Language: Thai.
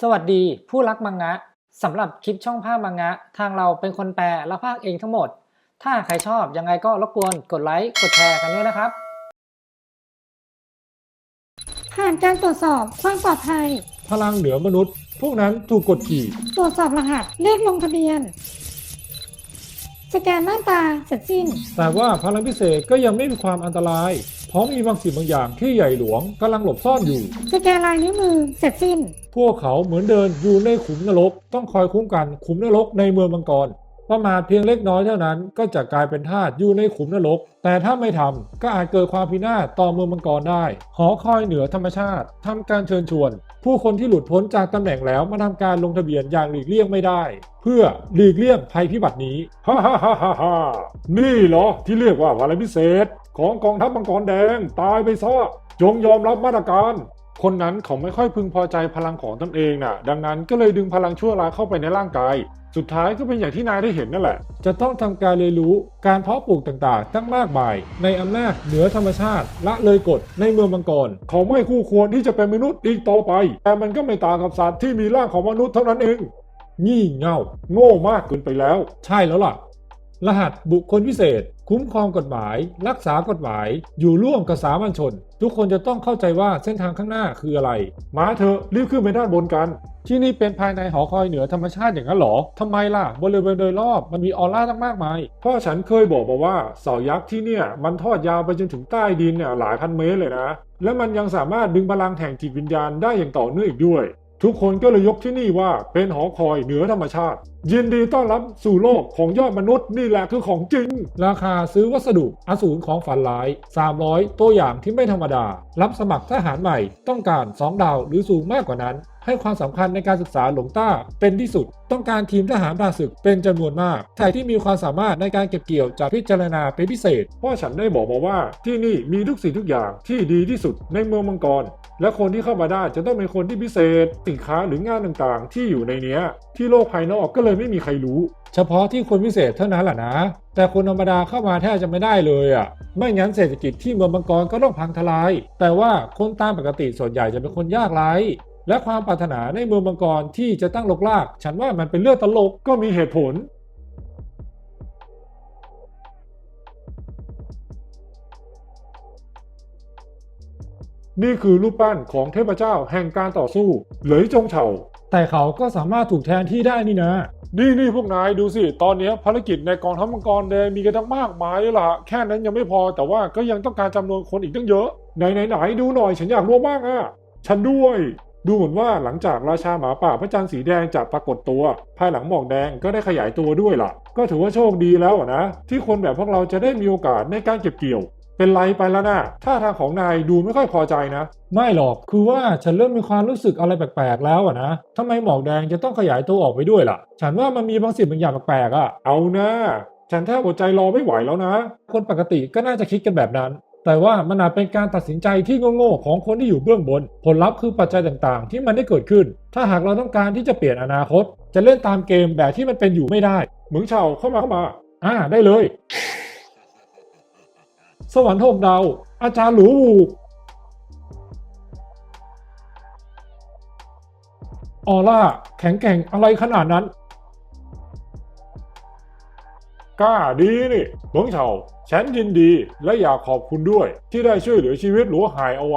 สวัสดีผู้รักมังงะสำหรับคลิปช่องภาพมังงะ ทางเราเป็นคนแปลและภาคเองทั้งหมด ถ้าใครชอบยังไงก็รบกวนกดไลค์กดแชร์กันด้วยนะครับ ผ่านการตรวจสอบความปลอดภัย พลังเหนือมนุษย์ พวกนั้นถูกกดขี่ ตรวจสอบรหัสเลขลงทะเบียน สแกนหน้าตาเสร็จสิ้น แต่ว่าพลังพิเศษก็ยังไม่มีความอันตราย เพราะมีบางสิ่งบางอย่างที่ใหญ่หลวงกำลังหลบซ่อนอยู่ สแกนลายนิ้วมือเสร็จสิ้น พวกเขาเหมือนเดินอยู่ในขุมนรก ต้องคอยคุ้มกันขุมนรกในเมืองมังกร ประมาทเพียงเล็กน้อยเท่านั้น ก็จะกลายเป็นทาสอยู่ในขุมนรก แต่ถ้าไม่ทำก็อาจเกิดความพินาศต่อเมืองมังกรได้ หอคอยเหนือธรรมชาติทำการเชิญชวน ผู้คนที่หลุดพ้นจากตำแหน่งแล้วมาทำการลงทะเบียนอย่างหลีกเลี่ยงไม่ได้ เพื่อหลีกเลี่ยงภัยพิบัตินี้ฮ่าฮ่าฮ่าฮ่าฮ่านี่เหรอที่เรียกว่าพลังพิเศษ ของกองทัพมังกรแดงตายไปซะจงยอมรับมาตรการ คนนั้นเขาไม่ค่อยพึงพอใจพลังของตนเองน่ะ ดังนั้นก็เลยดึงพลังชั่วร้ายเข้าไปในร่างกาย สุดท้ายก็เป็นอย่างที่นายได้เห็นนั่นแหละ จะต้องทำการเรียนรู้การเพาะปลูกต่างๆ ตั้งมากมาย ในอำนาจเหนือธรรมชาติ ละเลยกฎในเมืองมังกรเขาไม่คู่ควรที่จะเป็นมนุษย์อีกต่อไป แต่มันก็ไม่ต่างกับสัตว์ที่มีร่างของมนุษย์เท่านั้นเอง งี่เง่า โง่มากเกินไปแล้ว ใช่แล้วล่ะ รหัสบุคคลพิเศษ คุ้มครองกฎหมาย รักษากฎหมาย อยู่ร่วมกับสามัญชน ทุกคนจะต้องเข้าใจว่าเส้นทางข้างหน้าคืออะไร มาเถอะรีบขึ้นไปด้านบนกัน ที่นี่เป็นภายในหอคอยเหนือธรรมชาติอย่างนั้นหรอทำไมล่ะ บริเวณโดยรอบมันมีออร่าตั้งมากมายพ่อฉันเคยบอกมาว่าเสายักษ์ที่เนี่ย มันทอดยาวไปจนถึงใต้ดินเนี่ยหลายพันเมตรเลยนะ และมันยังสามารถดึงพลังแห่งจิตวิญญาณได้อย่างต่อเนื่องอีกด้วย ทุกคนก็เลยยกที่นี่ว่าเป็นหอคอยเหนือธรรมชาติ ยินดีต้อนรับสู่โลกของยอดมนุษย์นี่แหละคือของจริง ราคาซื้อวัสดุอสูรของฝันร้าย 300 ตัวอย่างที่ไม่ธรรมดา รับสมัครทหารใหม่ต้องการ 2 ดาวหรือสูงมากกว่านั้นให้ความสำคัญในการศึกษาหลงต้าเป็นที่สุด ต้องการทีมทหารผ่าศึกเป็นจำนวนมากชายที่มีความสามารถในการเก็บเกี่ยวจะพิจารณาเป็นพิเศษ เพราะฉันได้บอกมาว่าที่นี่มีทุกสิ่งทุกอย่างที่ดีที่สุดในเมืองมังกร และคนที่เข้ามาได้จะต้องเป็นคนที่พิเศษ สินค้าหรืองานต่างๆ ที่อยู่ในเนี้ย ที่โลกภายนอกก็เลยไม่มีใครรู้ เฉพาะที่คนพิเศษเท่านั้นแหละนะ แต่คนธรรมดาเข้ามาแทบจะไม่ได้เลยอะไม่งั้นเศรษฐกิจที่เมืองมังกรก็ต้องพังทลาย แต่ว่าคนตามปกติส่วนใหญ่จะเป็นคนยากไร้ และความปรารถนาในเมืองมังกรที่จะตั้งลกลาก ฉันว่ามันเป็นเรื่องตลกก็มีเหตุผล นี่คือรูปปั้นของเทพเจ้าแห่งการต่อสู้ เหลยจงเฉาแต่เขาก็สามารถถูกแทนที่ได้นี่นะ นี่นี่พวกนายดูสิ ตอนนี้ภารกิจในกองทัพมังกรแดงมีกันทั้งมากมายเลยล่ะ แค่นั้นยังไม่พอแต่ว่าก็ยังต้องการจำนวนคนอีกตั้งเยอะ ไหนไหนไหนดูหน่อยฉันอยากรู้มากอะ ฉันด้วย ดูเหมือนว่าหลังจากราชาหมาป่าพระจันทร์สีแดงจะปรากฏตัว ภายหลังหมอกแดงก็ได้ขยายตัวด้วยล่ะ ก็ถือว่าโชคดีแล้วอะนะ ที่คนแบบพวกเราจะได้มีโอกาสในการเก็บเกี่ยว เป็นไรไปแล้วนะท่าทางของนายดูไม่ค่อยพอใจนะ ไม่หรอกคือว่าฉันเริ่มมีความรู้สึกอะไรแปลกๆแล้วอะนะทำไมหมอกแดงจะต้องขยายตัวออกไปด้วยล่ะ ฉันว่ามันมีบางสิ่งบางอย่างแปลกๆอะเอานะฉันแทบอดใจรอไม่ไหวแล้วนะ คนปกติก็น่าจะคิดกันแบบนั้น แต่ว่ามันอาจเป็นการตัดสินใจที่โง่ๆของคนที่อยู่เบื้องบน ผลลัพธ์คือปัจจัยต่างๆ ที่มันได้เกิดขึ้น ถ้าหากเราต้องการที่จะเปลี่ยนอนาคต จะเล่นตามเกมแบบที่มันเป็นอยู่ไม่ได้เหมืองเฉาเข้ามาเข้ามา อ่าได้เลย สวรรค์หกดาวอาจารย์หลูวูออร่าแข็งแกร่งอะไรขนาดนั้น กล้าดีนี่เหมืองเฉา ฉันยินดีและอยากขอบคุณด้วยที่ได้ช่วยเหลือชีวิตหลัวหายเอาไว้